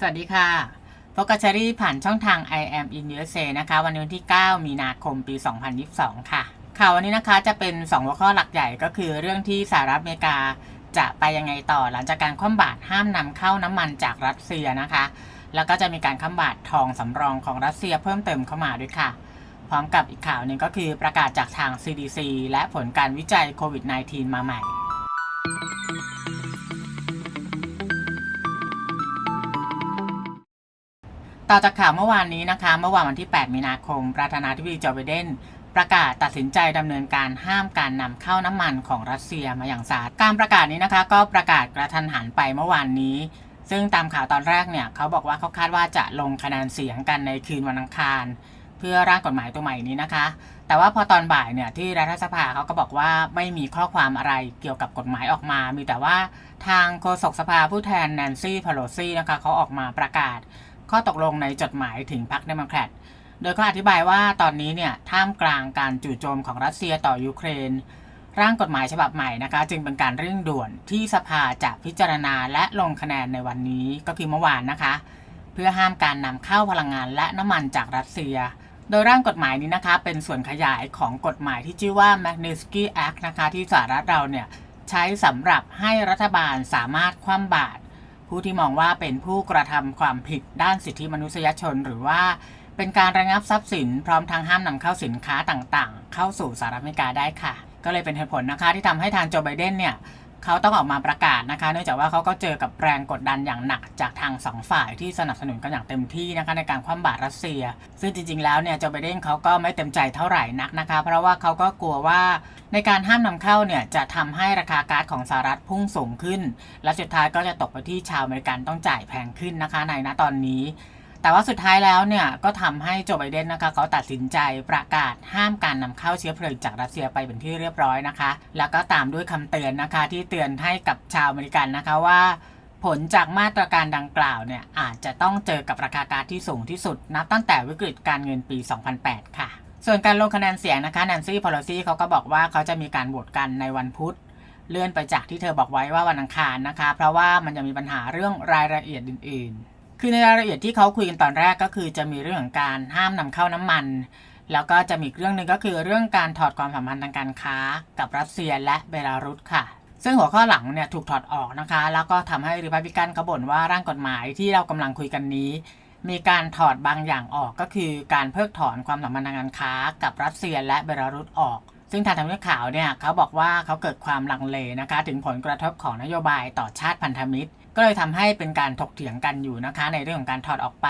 สวัสดีค่ะพบกับเชอรี่ผ่านช่องทาง I am in USA นะคะ วันนี้วันที่ 9 มีนาคมปี 2022 ค่ะ ข่าววันนี้นะคะจะเป็น 2 หัวข้อหลักใหญ่ก็คือเรื่องที่สหรัฐอเมริกาจะไปยังไงต่อหลังจากการคว่ำบาตรห้ามนำเข้าน้ำมันจากรัสเซียนะคะ แล้วก็จะมีการคว่ำบาตรทองสำรองของรัสเซียเพิ่มเติมเข้ามาด้วยค่ะ พร้อมกับอีกข่าวหนึ่งก็คือประกาศจากทาง CDC และผลการวิจัยโควิด -19 มาใหม่ ต่อจากข่าวเมื่อวานนี้นะคะ เมื่อวานวันที่ 8 มีนาคม ประธานาธิบดีโจไบเดนประกาศตัดสินใจดำเนินการห้ามการนำเข้าน้ำมันของรัสเซียมาอย่างสาธการประกาศนี้นะคะ ก็ประกาศกระทันหันไปเมื่อวานนี้ ซึ่งตามข่าวตอนแรกเนี่ยเขาบอกว่าเขาคาดว่าจะลงคะแนนเสียงกันในคืนวันอังคาร เพื่อร่างกฎหมายตัวใหม่นี้นะคะ แต่ว่าพอตอนบ่ายเนี่ยที่รัฐสภาเขาก็บอกว่าไม่มีข้อความอะไรเกี่ยวกับกฎหมายออกมา มีแต่ว่าทางโฆษกสภาผู้แทนแนนซี่พาโลซีนะคะเขาออกมาประกาศ ข้อตกลงในจดหมายถึงพรรคเดโมแครตโดยเขาอธิบายว่าตอนนี้เนี่ยท่ามกลางการจู่โจมของรัสเซียต่อยูเครน ร่างกฎหมายฉบับใหม่นะคะ จึงเป็นการเร่งด่วนที่สภาจะพิจารณาและลงคะแนนในวันนี้ก็คือเมื่อวานนะคะ เพื่อห้ามการนำเข้าพลังงานและน้ำมันจากรัสเซีย โดยร่างกฎหมายนี้นะคะ เป็นส่วนขยายของกฎหมายที่ชื่อว่า Magnitsky Act นะคะ ที่สหรัฐเราเนี่ยใช้สำหรับให้รัฐบาลสามารถคว่ำบาตร ผู้ที่มองว่าเป็นผู้กระทำความผิดด้านสิทธิมนุษยชน หรือว่าเป็นการระงับทรัพย์สิน พร้อมทางห้ามนำเข้าสินค้าต่างๆ เข้าสู่สหรัฐอเมริกาได้ค่ะ ก็เลยเป็นเหตุผลนะคะที่ทำให้ทางโจไบเดนเนี่ย เขาต้องออกมาประกาศนะคะ เนื่องจากว่าเขาก็เจอกับแรงกดดันอย่างหนักจากทางสองฝ่ายที่สนับสนุนกันอย่างเต็มที่นะคะในการคว่ำบาตรรัสเซีย ซึ่งจริงๆแล้วเนี่ยโจไบเดนเขาก็ไม่เต็มใจเท่าไหร่นักนะคะ เพราะว่าเขาก็กลัวว่าในการห้ามนำเข้าเนี่ยจะทำให้ราคาก๊าซของสหรัฐพุ่งสูงขึ้น และสุดท้ายก็จะตกไปที่ชาวอเมริกันต้องจ่ายแพงขึ้นนะคะในณตอนนี้ แต่ว่าสุดท้ายแล้วเนี่ยก็ทำให้โจไบเดนนะคะเขาตัดสินใจประกาศห้ามการนำเข้าเชื้อเพลิงจากรัสเซียไปเป็นที่เรียบร้อยนะคะ แล้วก็ตามด้วยคำเตือนนะคะที่เตือนให้กับชาวอเมริกันนะคะว่าผลจากมาตรการดังกล่าวเนี่ยอาจจะต้องเจอกับราคาก๊าซที่สูงที่สุด นับตั้งแต่วิกฤตการเงินปี 2008 ค่ะ ส่วนการลงคะแนนเสียงนะคะแนนซี่พอลซี่เขาก็บอกว่าเขาจะมีการโหวตกันในวันพุธ เลื่อนไปจากที่เธอบอกไว้ว่าวันอังคารนะคะ เพราะว่ามันจะมีปัญหาเรื่องรายละเอียดอื่น ๆ คือในรายละเอียดที่เขาคุยกันตอนแรกก็คือจะมีเรื่องของการห้ามนำเข้าน้ำมัน แล้วก็จะมีเรื่องหนึ่งก็คือเรื่องการถอดความสัมพันธ์ทางการค้ากับรัสเซียและเบลารุสค่ะ ซึ่งหัวข้อหลังเนี่ยถูกถอดออกนะคะ แล้วก็ทำให้ริพับลิกันเขาบ่นว่าร่างกฎหมายที่เรากำลังคุยกันนี้ มีการถอดบางอย่างออกก็คือการเพิกถอนความสัมพันธ์ทางการค้า กับรัสเซียและเบลารุสออกซึ่งทางทางเรื่องข่าวเนี่ยเขาบอกว่าเขาเกิดความลังเลนะคะ ถึงผลกระทบของนโยบายต่อชาติพันธมิตร ก็เลยทำให้เป็นการถกเถียงกันอยู่นะคะ ในเรื่องของการถอดออกไป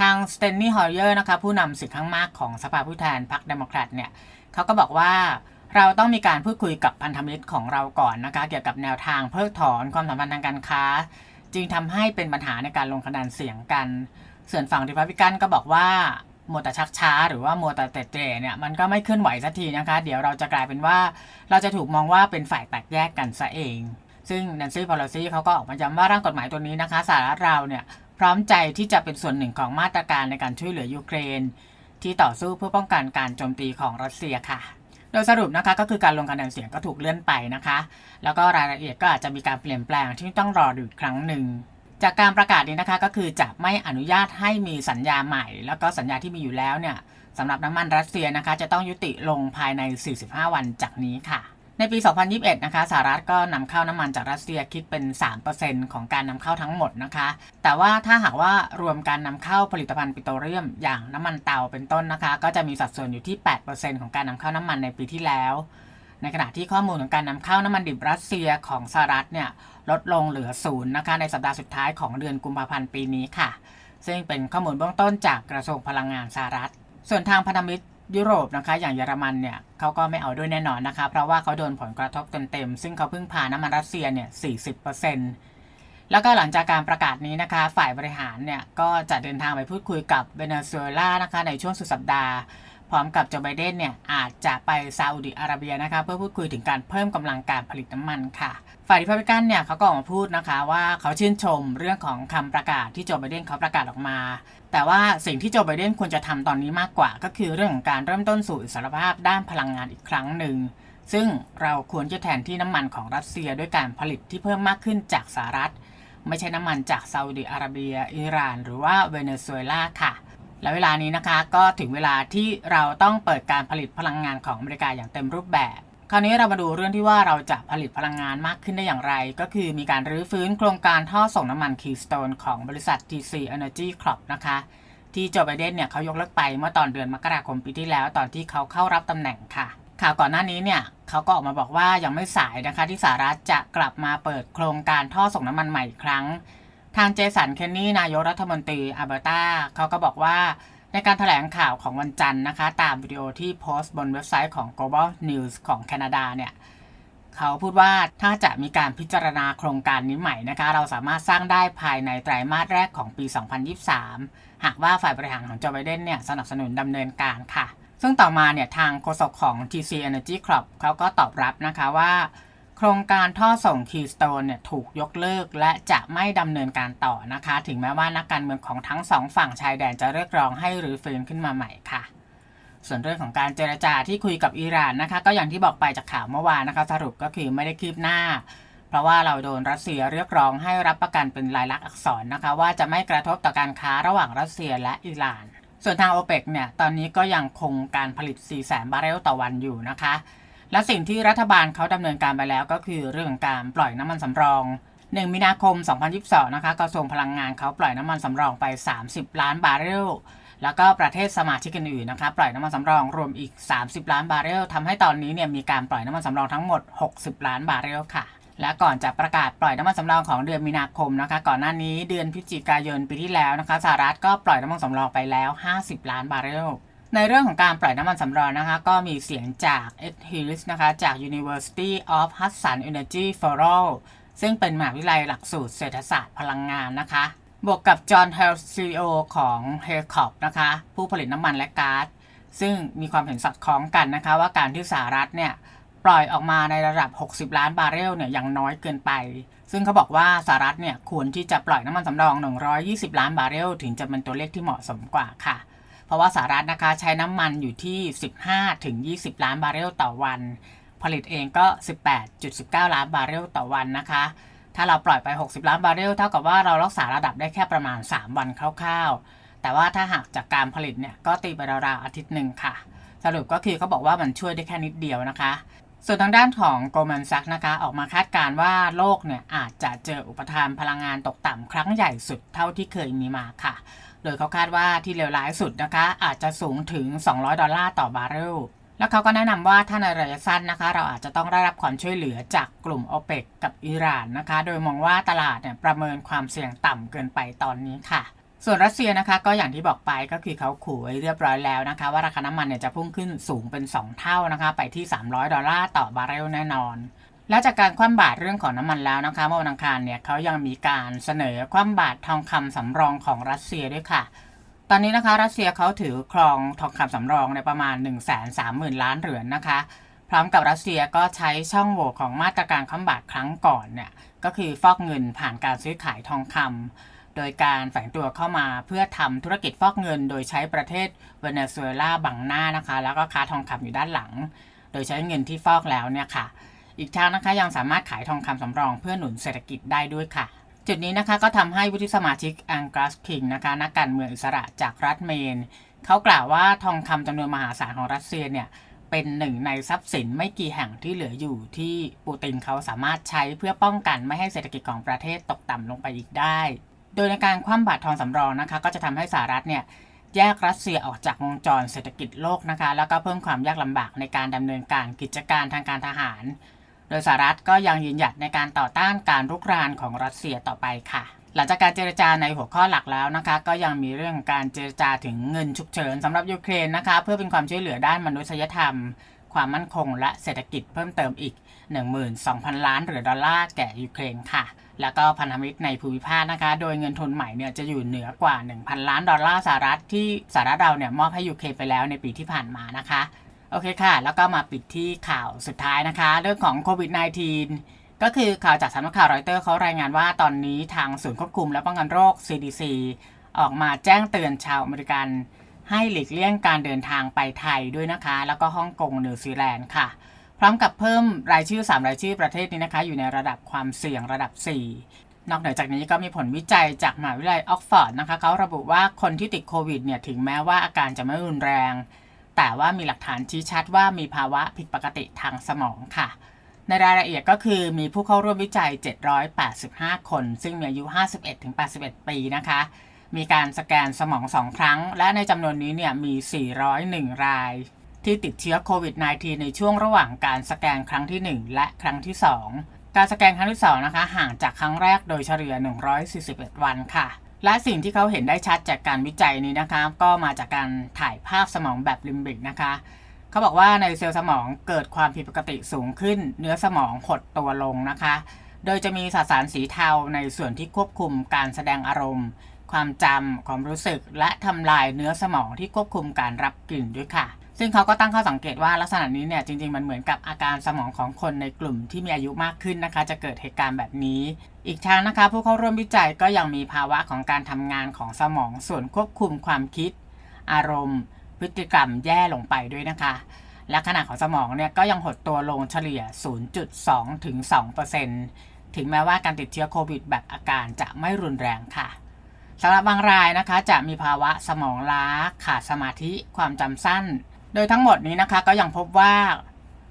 ทางสเตนนี่ฮอลเยอร์นะคะผู้นำสิทธิ์ข้างมากของสภาผู้แทนพรรคเดโมแครตเนี่ยเขาก็บอกว่าเราต้องมีการพูดคุยกับพันธมิตรของเราก่อนนะคะ เกี่ยวกับแนวทางเพิกถอนความสัมพันธ์ทางการค้า จึงทำให้เป็นปัญหาในการลงคะแนนเสียงกัน ส่วนฝั่งริพับลิกันก็บอกว่าโมัวแต่ชักช้า หรือว่าโมัวแต่เตเตเนี่ยมันก็ไม่เคลื่อนไหวสักทีนะคะ เดี๋ยวเราจะกลายเป็นว่า เราจะถูกมองว่าเป็นฝ่ายแตกแยกกันซะเอง ซึ่งแนนซี่พอลซีเขาก็ออกมาย้ำว่าร่างกฎหมายตัวนี้นะคะสหรัฐเราเนี่ยพร้อมใจที่จะเป็นส่วนหนึ่งของมาตรการในการช่วยเหลือยูเครน ที่ต่อสู้เพื่อป้องกันการโจมตีของรัสเซียค่ะ โดยสรุปนะคะก็คือการลงคะแนนเสียงก็ถูกเลื่อนไปนะคะ แล้วก็รายละเอียดก็อาจจะมีการเปลี่ยนแปลงที่ต้องรอดูอีกครั้งหนึ่งจากการประกาศนี้นะคะก็คือจะไม่อนุญาตให้มีสัญญาใหม่ แล้วก็สัญญาที่มีอยู่แล้วเนี่ยสำหรับน้ำมันรัสเซียนะคะ จะต้องยุติลงภายใน 45 วันจากนี้ค่ะ ในปี 2021 นะคะสหรัฐก็นำเข้าน้ำมันจากรัสเซียคิดเป็น 3%ของการนำเข้าทั้งหมดนะคะ แต่ว่าถ้าหากว่ารวมการนำเข้าผลิตภัณฑ์ปิโตรเลียม อย่างน้ำมันเตาเป็นต้นนะคะ ก็จะมีสัดส่วนอยู่ที่ 8%ของการนำเข้าน้ำมันในปีที่แล้ว ในขณะที่ข้อมูลของการนำเข้าน้ำมันดิบรัสเซียของสหรัฐเนี่ยลดลงเหลือศูนย์นะคะในสัปดาห์สุดท้ายของเดือนกุมภาพันธ์ปีนี้ค่ะ ซึ่งเป็นข้อมูลเบื้องต้นจากกระทรวงพลังงานสหรัฐ ส่วนทางพันธมิตร ยุโรปนะคะอย่างเยอรมันเนี่ยเขาก็ไม่เอาด้วยแน่นอนนะคะ เพราะว่าเขาโดนผลกระทบเต็มๆซึ่งเขาเพิ่งพาน้ำมันรัสเซียเนี่ย40%แล้วก็หลังจากการประกาศนี้นะคะ ฝ่ายบริหารเนี่ยก็จะเดินทางไปพูดคุยกับเวเนซุเอลานะคะในช่วงสุดสัปดาห์ พร้อมกับโจไบเดนเนี่ยอาจจะไปซาอุดิอาระเบียนะคะเพื่อพูดคุยถึงการเพิ่มกำลังการผลิตน้ำมันค่ะ ฝ่ายริพับลิกันเนี่ยเขาก็ออกมาพูดนะคะว่าเขาชื่นชมเรื่องของคำประกาศที่โจไบเดนเขาประกาศออกมา แต่ว่าสิ่งที่โจไบเดนควรจะทำตอนนี้มากกว่า ก็คือเรื่องของการเริ่มต้นสู่อิสรภาพด้านพลังงานอีกครั้งหนึ่งซึ่งเราควรจะแทนที่น้ำมันของรัสเซียด้วยการผลิตที่เพิ่มมากขึ้นจากสหรัฐ ไม่ใช่น้ำมันจากซาอุดิอาระเบีย อิหร่าน หรือว่าเวเนซุเอลาค่ะ และเวลานี้นะคะก็ถึงเวลาที่เราต้องเปิดการผลิตพลังงานของอเมริกาอย่างเต็มรูปแบบ คราวนี้เรามาดูเรื่องที่ว่าเราจะผลิตพลังงานมากขึ้นได้อย่างไร ก็คือมีการรื้อฟื้นโครงการท่อส่งน้ำมัน Keystone ของบริษัท TC Energy Corp นะคะ ที่โจไบเดนเนี่ยเขายกเลิกไปเมื่อตอนเดือนมกราคมปีที่แล้วตอนที่เขาเข้ารับตำแหน่งค่ะ ข่าวก่อนหน้านี้เนี่ยเขาก็ออกมาบอกว่ายังไม่สายนะคะที่สหรัฐจะกลับมาเปิดโครงการท่อส่งน้ำมันใหม่อีกครั้ง ทางเจสันเคนนี่นายกรัฐมนตรีอัลเบอร์ตาเขาก็บอกว่าในการถแถลงข่าวของวันจันทร์นะคะ ตามวิดีโอที่โพสต์บนเว็บไซต์ของ Global News ของแคนาดาเนี่ยเขาพูดว่าถ้าจะมีการพิจารณาโครงการนี้ใหม่นะคะ เราสามารถสร้างได้ภายในไตรมาสแรกของปี 2023 หากว่าฝ่ายบริหารของโจไบเดนเนี่ยสนับสนุนดำเนินการค่ะ ซึ่งต่อมาเนี่ยทางโฆษกของ TC Energy Corp เขาก็ตอบรับนะคะว่า โครงการท่อส่ง Keystone เนี่ยถูกยกเลิกและจะไม่ดำเนินการต่อนะคะ ถึงแม้ว่านักการเมืองของทั้งสองฝั่งชายแดนจะเรียกร้องให้รื้อฟื้นขึ้นมาใหม่ค่ะ ส่วนเรื่องของการเจรจาที่คุยกับอิหร่านนะคะ ก็อย่างที่บอกไปจากข่าวเมื่อวานนะคะ สรุปก็คือไม่ได้คืบหน้า เพราะว่าเราโดนรัสเซียเรียกร้องให้รับประกันเป็นลายลักษณ์อักษรนะคะ ว่าจะไม่กระทบต่อการค้าระหว่างรัสเซียและอิหร่าน ส่วนทางโอเปกเนี่ยตอนนี้ก็ยังคงการผลิต 4 0 0 0 0บาร์เรลต่อวันอยู่นะคะ และสิ่งที่รัฐบาลเขาดำเนินการไปแล้วก็คือเรื่องการปล่อยน้ำมันสำรอง 1 มีนาคม 2022 นะคะกระทรวงพลังงานเขาปล่อยน้ำมันสำรองไป 30 ล้านบาร์เรลแล้วก็ประเทศสมาชิกอื่นๆนะคะปล่อยน้ำมันสำรองรวมอีก 30 ล้านบาร์เรลทำให้ตอนนี้เนี่ยมีการปล่อยน้ำมันสำรองทั้งหมด 60 ล้านบาร์เรลค่ะ และก่อนจะประกาศปล่อยน้ำมันสำรองของเดือนมีนาคมนะคะ ก่อนหน้านี้เดือนพฤศจิกายนปีที่แล้วนะคะสหรัฐก็ปล่อยน้ำมันสำรองไปแล้ว 50 ล้านบาร์เรล ในเรื่องของการปล่อยน้ำมันสำรองนะคะ ก็มีเสียงจากเอ็ดฮิลส์นะคะ จาก University of Hudson Energy Forum ซึ่งเป็นมหาวิทยาลัยหลักสูตรเศรษฐศาสตร์พลังงานนะคะ บวกกับจอห์นเฮลซีโอของ h e l c o p นะคะ ผู้ผลิตน้ำมันและก๊าซซึ่งมีความเห็นสอดคล้องกันนะคะ ว่าการที่สหรัฐเนี่ย ปล่อยออกมาในระดับ 60 ล้านบาร์เรลเนี่ยยังน้อยเกินไป ซึ่งเขาบอกว่าสหรัฐเนี่ยควรที่จะปล่อยน้ำมันสำรอง 120 ล้านบาร์เรลถึงจะเป็นตัวเลขที่เหมาะสมกว่าค่ะ เพราะว่าสหรัฐนะคะใช้น้ำมันอยู่ที่ 15ถึง20 ล้านบาร์เรลต่อวัน ผลิตเองก็ 18.19 ล้านบาร์เรลต่อวันนะคะ ถ้าเราปล่อยไป 60 ล้านบาร์เรลเท่ากับว่าเรารักษาระดับได้แค่ประมาณ 3 วันคร่าวๆ แต่ว่าถ้าหากจากการผลิตเนี่ยก็ตีไปราวๆอาทิตย์หนึ่งค่ะ สรุปก็คือเขาบอกว่ามันช่วยได้แค่นิดเดียวนะคะส่วนทางด้านของ Goldman Sachs นะคะ ออกมาคาดการณ์ว่าโลกเนี่ยอาจจะเจออุปทานพลังงานตกต่ำครั้งใหญ่สุดเท่าที่เคยมีมาค่ะ ดยเขาคาดว่าที่เลวร้ายสุดนะคะ อาจจะสูงถึง 200 ดอลลาร์ต่อบาร์เรล แล้วเขาก็แนะนำว่าถ้าในระยะสั้นนะคะ เราอาจจะต้องได้รับความช่วยเหลือจากกลุ่ม o p e ปกับอิหร่านนะคะ โดยมองว่าตลาดเนี่ยประเมินความเสี่ยงต่ำเกินไปตอนนี้ค่ะส่วนรัสเซียนะคะก็อย่างที่บอกไปก็คือเขาขู่ไว้เรียบร้อยแล้วนะคะ ว่าราคาน้ำมันเนี่ยจะพุ่งขึ้นสูงเป็น 2 เท่านะคะ ไปที่ 300 ดอลลาร์ต่อบาร์เรลแน่นอน และจากการคว่ำบาตรเรื่องของน้ำมันแล้วนะคะเมื่อวันอังคารเนี่ยเขายังมีการเสนอคว่ำบาตรทองคำสำรองของรัสเซียด้วยค่ะ ตอนนี้นะคะรัสเซียเขาถือครองทองคำสำรองในประมาณ 1 3 0 0 0 0 ล้านเหรียญนนะคะ พร้อมกับรัสเซียก็ใช้ช่องโหว่ของมาตรการคว่ำบาตรครั้งก่อนเนี่ยก็คือฟอกเงินผ่านการซื้อขายทองคำโดยการแฝงตัวเข้ามาเพื่อทำธุรกิจฟอกเงิน โดยใช้ประเทศเวเนซุเอลาบังหน้านะคะ แล้วก็ค้าทองคำอยู่ด้านหลัง โดยใช้เงินที่ฟอกแล้วเนี่ยค่ะ อีกทางนะคะยังสามารถขายทองคำสำรองเพื่อหนุนเศรษฐกิจได้ด้วยค่ะ จุดนี้นะคะก็ทำให้วุฒิสมาชิกอังกรัสคิงนะคะนักการเมืองอิสระจากรัฐเมนเขากล่าวว่าทองคำจำนวนมหาศาลของรัสเซียเนี่ยเป็นหนึ่งในทรัพย์สินไม่กี่แห่งที่เหลืออยู่ที่ปูตินเขาสามารถใช้เพื่อป้องกันไม่ให้เศรษฐกิจของประเทศตกต่ำลงไปอีกได้ โดยในการคว่ำบาตรทองสำรองนะคะ ก็จะทำให้สหรัฐเนี่ยแยกรัสเซียออกจากวงจรเศรษฐกิจโลกนะคะ แล้วก็เพิ่มความยากลำบากในการดำเนินการกิจการทางการทหาร โดยสหรัฐก็ยังยืนหยัดในการต่อต้านการรุกรานของรัสเซียต่อไปค่ะ หลังจากการเจรจาในหัวข้อหลักแล้วนะคะ ก็ยังมีเรื่องการเจรจาถึงเงินฉุกเฉินสำหรับยูเครนนะคะ เพื่อเป็นความช่วยเหลือด้านมนุษยธรรม ความมั่นคง และเศรษฐกิจเพิ่มเติมอีก 12,000 ล้านเหรียญดอลลาร์แก่ยูเครนค่ะ แล้วก็พันธมิตรในภูมิภาคนะคะ โดยเงินทุนใหม่เนี่ยจะอยู่เหนือกว่า 1,000 ล้านดอลลาร์สหรัฐที่สหรัฐเราเนี่ยมอบให้ยูเครนไปแล้วในปีที่ผ่านมานะคะ โอเคค่ะ แล้วก็มาปิดที่ข่าวสุดท้ายนะคะ เรื่องของโควิด -19 ก็คือข่าวจากสำนักข่าวรอยเตอร์เขารายงานว่าตอนนี้ทางศูนย์ควบคุมและป้องกันโรค CDC ออกมาแจ้งเตือนชาวอเมริกัน ให้หลีกเลี่ยงการเดินทางไปไทยด้วยนะคะ แล้วก็ฮ่องกงนิวซีแลนด์ค่ะ พร้อมกับเพิ่มรายชื่อ 3 รายชื่อประเทศนี้นะคะ อยู่ในระดับความเสี่ยงระดับ 4นอกเหนือจากนี้ก็มีผลวิจัยจากมหาวิทยาลัยออกฟอร์ดนะคะเขาระบุว่าคนที่ติดโควิดเนี่ยถึงแม้ว่าอาการจะไม่รุนแรง แต่ว่ามีหลักฐานชี้ชัดว่ามีภาวะผิดปกติทางสมองค่ะ ในรายละเอียดก็คือมีผู้เข้าร่วมวิจัย 785 คน ซึ่งมีอายุ 51-81 ปีนะคะ มีการสแกนสมอง2ครั้ง และในจำนวนนี้เนี่ยมี 401 ราย ที่ติดเชื้อโควิด -19 ในช่วงระหว่างการสแกนครั้งที่ 1 และครั้งที่ 2 การสแกนครั้งที่2นะคะห่างจากครั้งแรกโดยเฉลี่ย 141 วันค่ะ และสิ่งที่เขาเห็นได้ชัดจากการวิจัยนี้นะคะ ก็มาจากการถ่ายภาพสมองแบบลิมบิกนะคะ เขาบอกว่าในเซลล์สมองเกิดความผิดปกติสูงขึ้น เนื้อสมองหดตัวลงนะคะ โดยจะมีสสารสีเทาในส่วนที่ควบคุมการแสดงอารมณ์ ความจำความรู้สึกและทำลายเนื้อสมองที่ควบคุมการรับกลิ่นด้วยค่ะ ซึ่งเขาก็ตั้งข้อสังเกตว่าลักษณะนี้เนี่ยจริงๆมันเหมือนกับอาการสมองของคนในกลุ่มที่มีอายุมากขึ้นนะคะ จะเกิดเหตุการณ์แบบนี้ อีกทางนะคะ ผู้เข้าร่วมวิจัยก็ยังมีภาวะของการทำงานของสมองส่วนควบคุมความคิด อารมณ์ พฤติกรรมแย่ลงไปด้วยนะคะ และขนาดของสมองเนี่ยก็ยังหดตัวลงเฉลี่ย 0.2 ถึง 2%ถึงแม้ว่าการติดเชื้อโควิด แบบอาการจะไม่รุนแรงค่ะสำหรับบางรายนะคะจะมีภาวะสมองล้า ขาดสมาธิ ความจำสั้น โดยทั้งหมดนี้นะคะก็ยังพบว่า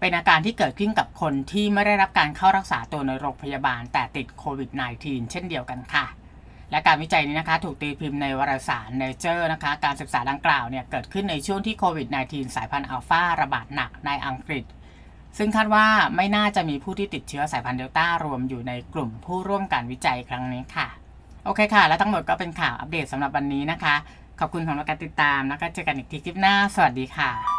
เป็นอาการที่เกิดขึ้นกับคนที่ไม่ได้รับการเข้ารักษาตัวในโรงพยาบาล แต่ติดโควิด -19 เช่นเดียวกันค่ะ และการวิจัยนี้นะคะ ถูกตีพิมพ์ในวารสาร Nature นะคะ การศึกษาดังกล่าวเนี่ยเกิดขึ้นในช่วงที่โควิด -19 สายพันธุ์อัลฟาระบาดหนักในอังกฤษ ซึ่งคาดว่าไม่น่าจะมีผู้ที่ติดเชื้อสายพันธุ์เดลต้ารวมอยู่ในกลุ่มผู้ร่วมการวิจัยครั้งนี้ค่ะ โอเคค่ะ และทั้งหมดก็เป็นข่าวอัปเดตสำหรับวันนี้นะคะ ขอบคุณสำหรับการติดตามแล้วก็เจอกันอีกทีคลิปหน้า สวัสดีค่ะ